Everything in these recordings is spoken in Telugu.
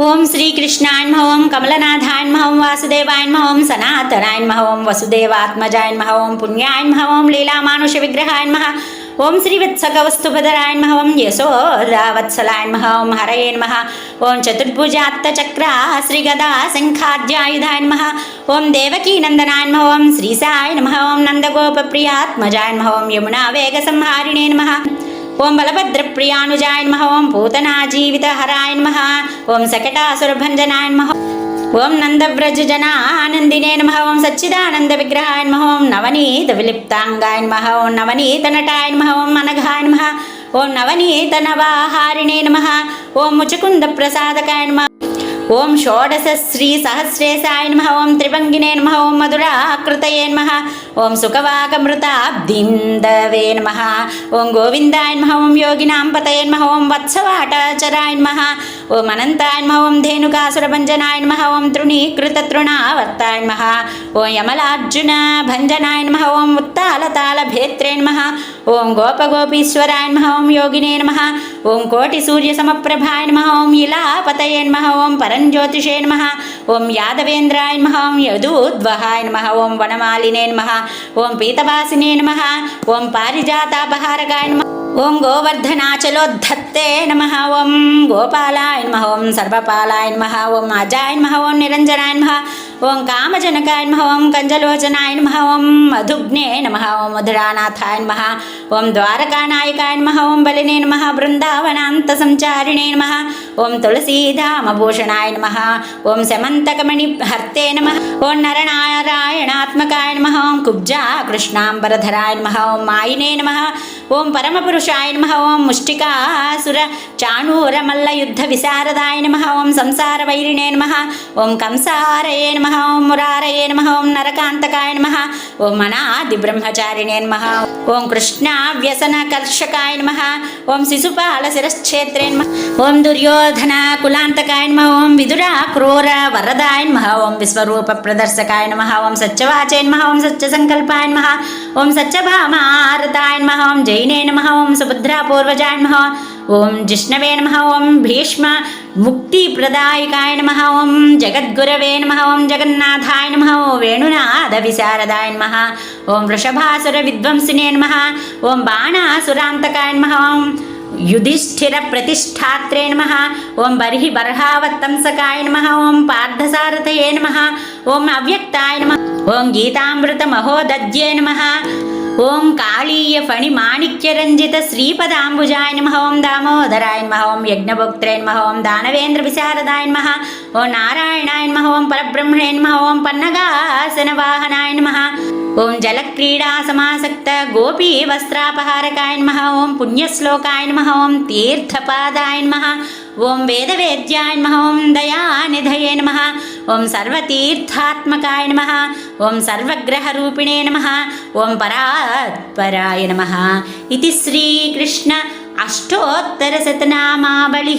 ఓం శ్రీకృష్ణాయ నమః ఓం కమలనాథాయ నమః ఓం లీలామానుష విగ్రహాన్మహ ఓం శ్రీవత్సకవస్తుభదరాయ నమః ఓం యశోదావత్సలాయ ఓం చతుర్భుజాత్తచక్ర శ్రీగదా శంఖాద్యాయుధాయ నమః ఓం దేవకీనందనాయ నమః ఓం శ్రీసాయ నమః ఓం నందగోపప్రియాత్మజాయ నమః ఓం యమునా వేగసంహారిణే నమః ఓం బలభద్రప్రియానుజాయ నమః. ఓం పూతనా జీవితహరాయ నమః. ఓం సకటాసురభంజనాయ నమః. ఓం నందవ్రజనానందినే నమః. ఓం సచ్చిదానంద విగ్రహాయ నమః. ఓం నవనీత విలిప్తాంగాయ నమః. ఓం నవనీత నటాయ నమః. ఓం అనఘాయ నమః. ఓం నవనీత నవాహారిణే నమః. ఓం ముచకుంద ప్రసాదకాయ నమః. ఓం షోడశ శ్రీ సహస్రేశాయ నమ ఓం త్రిభంగినే నమ ఓం మధురాకృతయే నమ ఓం సుఖవాగమృతాబ్దిందవే నమ ఓం గోవిందాయ నమ ఓం యోగినాం పతయే నమ ఓం వత్సవాటాచరాయ నమ ఓం అనంతాయ నమ ఓం ధేనుకాసురభంజనాయ నమ ఓం తృణీకృతృణావర్తాయ నమ ఓం యమలార్జున భంజనాయ నమ ఓం ఉత్తాలతాళభేత్రే నమ ఓం గోపగోపీశ్వరాయ నమ ఓం యోగినే నమ ఓం కోటి సూర్య సమప్రభాయ నమ ఓం ఇలాపతయే నమ ఓం పరంజ్యోతిషే నమ ఓం యాదవేంద్రాయ నమ ఓం యదూద్వహాయ నమ ఓం వనమాలినే నమ ఓం పీతవాసినే నమ ఓం పారిజాతాపహారకాయ నమ ఓం గోవర్ధనాచలోద్ధత్తే నమ ఓం గోపాలాయ నమ ఓం సర్వపాలాయ నమ ఓం అజాయ నమ ఓం నిరంజనాయ నమ ఓం కామజనకాయ నమ ఓం కంజలోచనాయ నమ ఓం మధుగ్నే నమ ఓం మధురానాథాయ నమ ఓం ద్వారకానాయకాయ నమ ఓం బలినే నమ బృందావనాంత సంచారిణే నమ ఓం తులసీధామభూషణాయ నమ ఓం శమంతకమణి హర్తే నమ ఓం నరనారాయణాత్మకాయ నమ ఓం కుబ్జా కృష్ణాంబరధరాయ నమ ఓం మాయినే నమ ఓం పరమపురుషాయ నమ ఓం ముష్టికాసుర చాణూరమల్ల యుద్ధ విశారదాయ నమ ఓం సంసార వైరిణే నమ ఓం కంసారయే నమ ఓం మురారయే నమ ఓం నరకాంతకాయ నమ ఓం అనాది బ్రహ్మచారిణే నమ ఓం కృష్ణ వ్యసనకర్షకాయ నమ ఓం శిశుపాల శిరశ్చేత్రే నమ ఓం దుర్యోధన కులాంతకాయ నమ ఓం విదుర క్రూర వరదాయ నమ ఓం విశ్వరూప ప్రదర్శకాయ నమ ఓం సత్యవాచయ నమ ఓం సత్య సంకల్పాయ నమ ఓం సత్యభామ ఆరతాయ నమ ఓం జైనే నమ ఓం సుభద్రా పూర్వజాయ నమ ఓం జిష్ణవే నమ ఓం భీష్మ ముక్తి ప్రదాయకాయ నమ ఓం జగద్గురవే నమ ఓం జగన్నాథాయ నమ ఓ వేణునాద విశారదాయ నమ ఓం వృషభాసుర విద్వంసినే నమ ఓం బాణాసురాంతకాయ నమ ఓం యుధిష్ఠిర ప్రతిష్టాత్రే నమ ఓం బర్హి బర్హావత్తంసకాయ నమ ఓం పార్థసారథయే నమ ఓం అవ్యక్తాయ నమ ఓం గీతామృత మహోదజ్యే నమ ఓం కాళీయ ఫణి మాణిక్యరంజిత శ్రీపదాంబుజాయ నమ. ఓం దామోదరాయ నమ. ఓం యజ్ఞభోక్త్రే నమ. ఓం దానవేంద్ర విశారదాయ నమ. ఓ నారాయణాయ నమ. ఓం పరబ్రహ్మణే నమ. ఓం పన్నగాసన వాహనాయ నమ. ఓం జలక్రీడా సమాసక్త గోపీ వస్త్రాపహారకాయ నమ. ఓం పుణ్యశ్లోకాయ నమ. ఓం తీర్థపాదాయ నమ. ఓం వేదవేద్యాయ నమ ఓం దయానిధయే నమ ఓం సర్వతీర్థాత్మకాయ నమ ఓం సర్వగ్రహరూపిణే నమ ఓం పరాత్పరాయ నమ. ఇది శ్రీకృష్ణ అష్టోత్తర శతనామావళి.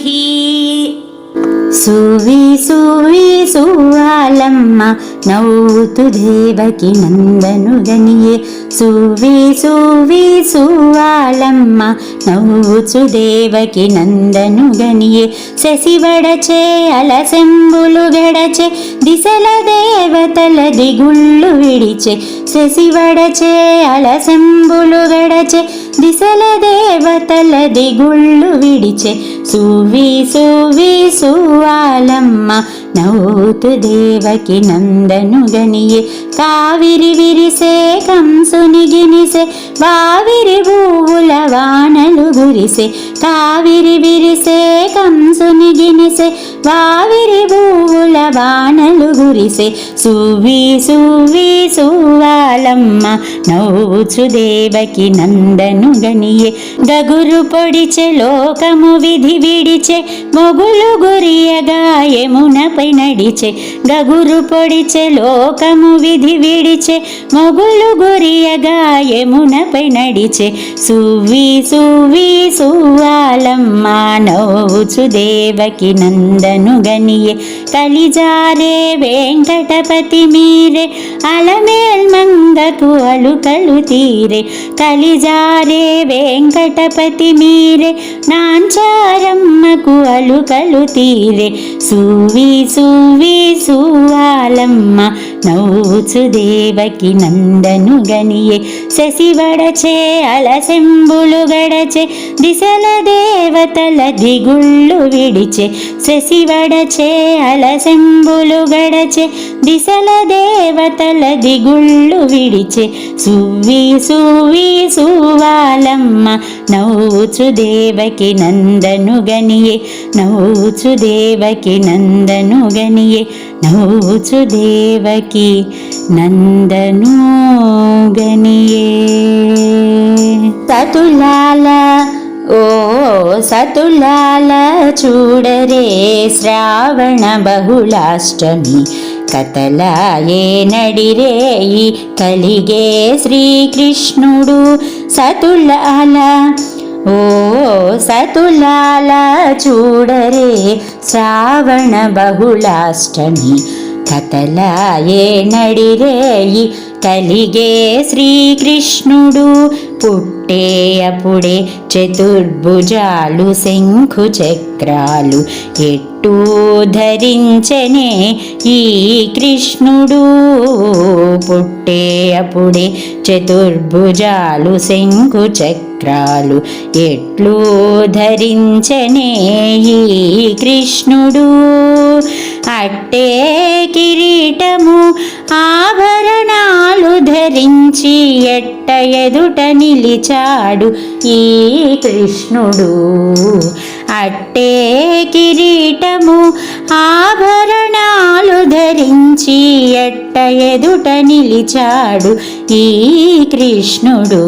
సువి సువి సువాలమ్మ నవ్వుతు దేవకి నందను గనియే సువి సువి సువాలమ్మ నవ్వుచు దేవకి నందను గనియే శశివడచే అలసెంబులు గడచే దిశల దేవతల దిగుళ్ళు విడిచే. శశివడచే అలసెంబులు గడచే దిశల దేవతల దిగుళ్ళు విడిచే. సువి సువి సు సువాలమ్మ నవ్వుతు దేవకి నందను గనియే కావిరి విరిసే కంసుని గినిసే వావిరి భూవుల వానలు గురిసే. కావిరి విరిసే కంసుని గినిసే వావిరి భూవుల వానలు గురిసే. సువి సువి సువాలమ్మ నవ్వుచు దేవకి నందను గనియే గగురు పొడిచె లోకము విధి విడిచె. మొగులు గురియగా యమునపై పై నడిచే గగురు పొడిచే లోకము విధి విడిచే మొగులు గురియగా యమునపై నడిచే. సువి సువి సువాలమ్మ నవ్వుచు దేవకి నందను గనియే. కలిజారే వెంకటపతి మీరే అలమేల్ మంగకు అలుకలు తీరే. కలిజారే వెంకటపతి మీరే నాంచారమ్మకు అలుకలు తీరే. సువి సూవి సూవాలమ్మ నవ్వుచు దేవకి నందను గనియే శశివడచే అలసెంబులు గడచే దిశల దేవతల దిగుళ్ళు విడిచే శశివడచే అలసెంబులు గడచే దిశల దేవతల దిగుళ్ళు విడిచే సువ్వి సువ్వి సువాలమ్మ నవ్వుచు దేవకి నందను గనియే నవ్వుచు దేవకి నందను గనియే నోచు దేవకి నందను సతులాల ఓ సతులాల చూడరే శ్రావణ బహుళాష్టమి. కథలాయే నడిరేయి కలిగే శ్రీకృష్ణుడు సతులాల ఓ సతులాల చూడరే శ్రావణ బహుళాష్టమి. కథలాయే నడిరేయి కలిగే శ్రీకృష్ణుడు పుట్టే అప్పుడే చతుర్భుజాలు శంఖు చక్రాలు ఎట్టూ ధరించనే ఈ కృష్ణుడు. పుట్టే అప్పుడే చతుర్భుజాలు శంఖు చక్రాలు ఎట్లు ధరించనే ఈ కృష్ణుడు. అట్టే కిరీటము ఆభరణాలు ధరించి ఎట్ట ఎదుటని నిలిచాడు ఈ కృష్ణుడు. అట్టే కిరీటము ఆభరణాలు ధరించి ఎట్ట ఎదుట నిలిచాడు ఈ కృష్ణుడు.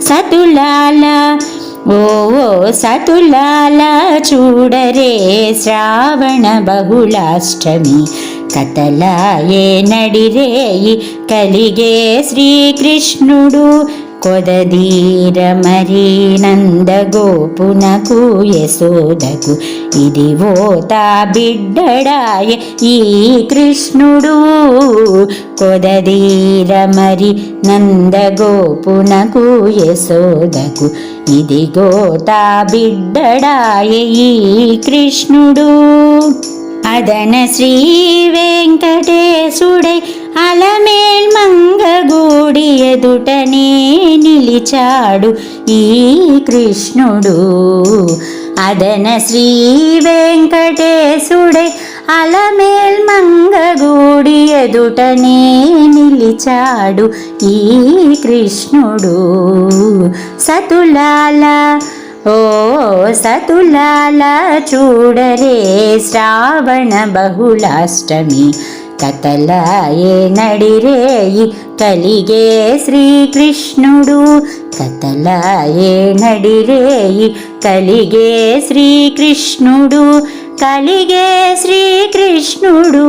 సతులాల ఓ సతులాల చూడరే శ్రావణ బహుళాష్టమి. కథలాయే నడిరేయి కలిగే శ్రీకృష్ణుడు. కొదదీర మరీ నందగోపునకు యశోదకు ఇదివో తా బిడ్డడాయ ఈ కృష్ణుడు. కొదదీర మరి నందగోపునకు యశోదకు ఇదిగో తా బిడ్డడాయ ఈ కృష్ణుడు. అదన శ్రీ వెంకటేశుడై అలమేల్ మంగగూడి ఎదుటనే నిలిచాడు ఈ కృష్ణుడు. అదన శ్రీ వెంకటేశుడై అలమేల్ మంగగూడి ఎదుటనే నిలిచాడు ఈ కృష్ణుడు. సతులాల ఓ సతులాల చూడరే శ్రావణ బహుళాష్టమి. కథలాయే నడిరేయి కలిగే శ్రీకృష్ణుడు. కథలాయే నడిరేయి కలిగే శ్రీకృష్ణుడు. కలిగే శ్రీకృష్ణుడు.